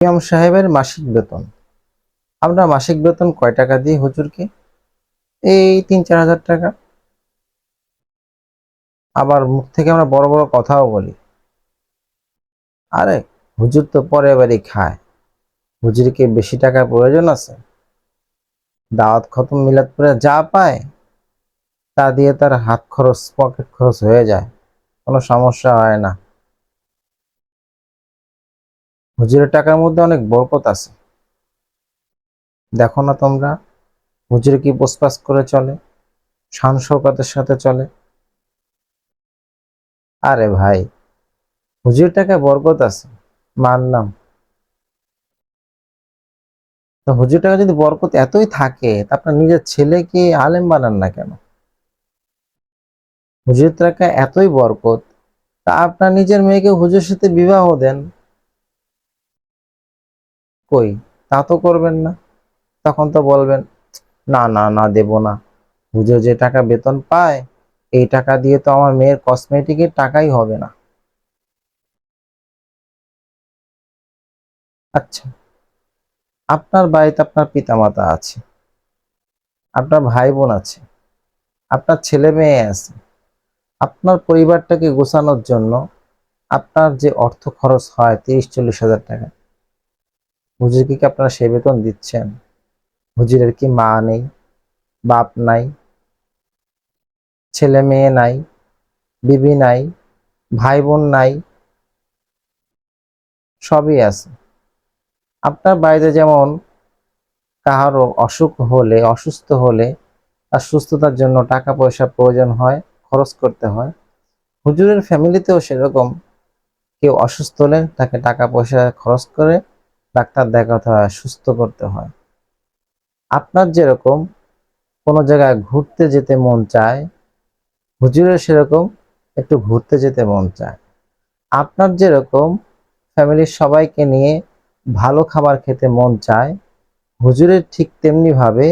ইমাম সাহেবের মাসিক বেতন। আমরা মাসিক বেতন কয় টাকা দিই হুজুরকে? এই তিন চার হাজার টাকা। আবার মুখ থেকে আমরা বড় বড় কথাও বলি। আরে, হুজুর তো পরে বাড়ি খায়। হুজুরকে বেশি টাকার প্রয়োজন আছে। দাওয়াত খতম মিলাদ করে যা পায়, তা দিয়ে তার হাত খরচ, পকেট খরচ হয়ে যায়। কোনো সমস্যা হয় না। হুজুরের টাকার মধ্যে অনেক বরকত আছে। দেখো না তোমরা, হুজুরে কি পোসপাস করে চলে, শান শৌকতের সাথে চলে? আরে ভাই, হুজুরের টাকায় বরকত আছে মানলাম তো হুজুর টাকা যদি বরকত এতই থাকে, তা আপনার নিজের ছেলেকে আলেম বানান না কেন? হুজুরের টাকা এতই বরকত, তা আপনার নিজের মেয়েকে হুজুরের সাথে বিবাহ দেন। কই? তা তো করবেন না। তখন তো বলবেন, না না না, দেব না। হুজুর যে টাকা বেতন পায়, এই টাকা দিয়ে তো আমার মেয়ের কসমেটিকের টাকাই হবে না। আচ্ছা আপনার বাড়িতে আপনার পিতামাতা আছে, আপনার ভাই বোন আছে, আপনার ছেলে মেয়ে আছে, আপনার পরিবারটাকে গোছানোর জন্য আপনার যে অর্থ খরচ হয় তিরিশ, চল্লিশ হাজার টাকা হুজুরকে কি আপনারা সে বেতন দিচ্ছেন? হুজুরের কি মা নেই? বাপ নাই? ছেলে মেয়ে নাই? বিবি নাই? ভাই বোন নাই? সবই আছে। আপনার বাড়িতে যেমন কাহারও অসুখ হলে, অসুস্থ হলে তার সুস্থতার জন্য টাকা পয়সা প্রয়োজন হয়, খরচ করতে হয়। হুজুরের ফ্যামিলিতেও সেরকম। কেউ অসুস্থ হলে তাকে টাকা পয়সা খরচ করে ডাক্তার দেখাতে হয়, সুস্থ করতে হয়। আপনার যেরকম কোনো জায়গায় ঘুরতে যেতে মন চায়, হুজুরের সেরকম একটু ঘুরতে যেতে মন চায়। আপনার যেরকম ফ্যামিলির সবাইকে নিয়ে ভালো খাবার খেতে মন চায়, হুজুরের ঠিক তেমনি ভাবে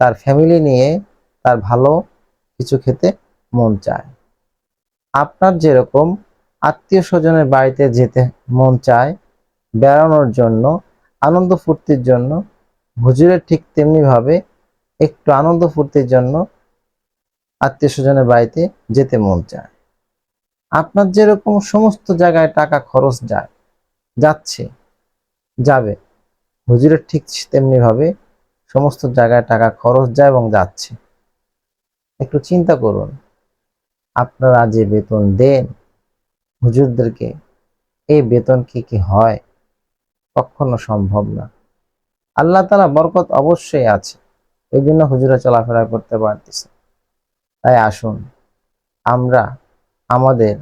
তার ফ্যামিলি নিয়ে তার ভালো কিছু খেতে মন চায়। আপনার যেরকম আত্মীয় স্বজনের বাড়িতে যেতে মন চায় বেড়ানোর জন্য, আনন্দ ফুর্তির জন্য, হুজুরের ঠিক তেমনি ভাবে একটু আনন্দ ফুর্তির জন্য আত্মীয় স্বজনের বাড়িতে যেতে মন চায়। আপনার যেরকম সমস্ত জায়গায় টাকা খরচ যায়, যাচ্ছে, যাবে, হুজুরের ঠিক তেমনি ভাবে সমস্ত জায়গায় টাকা খরচ যায় এবং যাচ্ছে। একটু চিন্তা করুন, আপনারা যে বেতন দেন, হুজুরদেরকে, এই বেতন কি কি হয়? কখনো সম্ভব না। আল্লাহ তালা বরকত অবশ্যই আছে। এই জন্য হুজুরা চলাফেরা করতে পারতেছে। তাই আসুন, আমরা আমাদের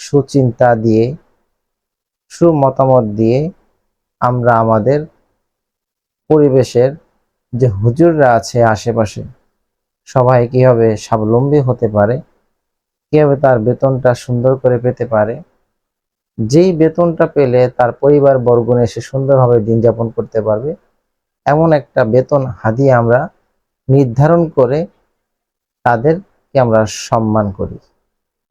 সুচিন্তা দিয়ে, সুমতামত দিয়ে আমরা আমাদের পরিবেশের যে হুজুররা আছে আশেপাশে, সবাই কীভাবে স্বাবলম্বী হতে পারে, কীভাবে তার বেতনটা সুন্দর করে পেতে পারে যেই বেতনটা পেলে তার পরিবার বর্গনে সে সুন্দরভাবে দিন যাপন করতে পারবে, এমন একটা বেতন হাদিয়ে আমরা নির্ধারণ করে তাদেরকে আমরা সম্মান করি।